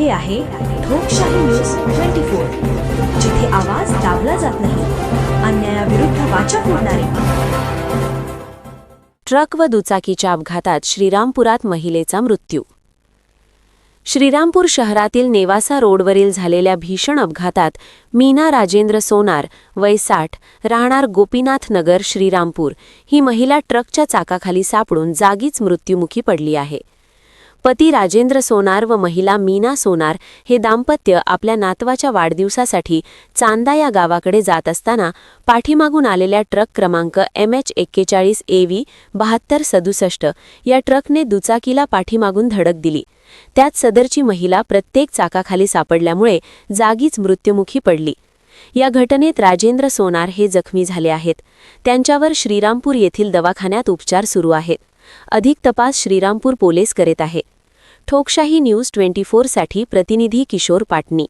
हे आहे लोकशाही न्यूज ट्वेंटी फोर जिथे आवाज दाबला जात नाही अन्यायाविरुद्ध वाचा फोडणारे. ट्रक व दुचाकीच्या अपघातात श्रीरामपुरात महिलेचा मृत्यू. श्रीरामपूर शहरातील नेवासा रोडवरील झालेल्या भीषण अपघातात मीना राजेंद्र सोनार वय साठ राहणार गोपीनाथ नगर श्रीरामपूर ही महिला ट्रकच्या चाकाखाली सापडून जागीच मृत्युमुखी पडली आहे. पती राजेंद्र सोनार व महिला मीना सोनार हे दाम्पत्य आपल्या नातवाच्या वाढदिवसासाठी चांदा या गावाकडे जात असताना पाठीमागून आलेल्या ट्रक क्रमांक एम एच एक्केचाळीस ए व्ही बहात्तर सदुसष्ट या ट्रकने दुचाकीला पाठीमागून धडक दिली. त्यात सदरची महिला प्रत्येक चाकाखाली सापडल्यामुळे जागीच मृत्युमुखी पडली. या घटनेत राजेंद्र सोनार हे जखमी झाले आहेत. त्यांच्यावर श्रीरामपूर येथील दवाखान्यात उपचार सुरू आहेत. अधिक तपास श्रीरामपूर पोलीस करीत आहे. ठोकशाही न्यूज ट्वेंटी फोरसाठी प्रतिनिधी किशोर पाटणी.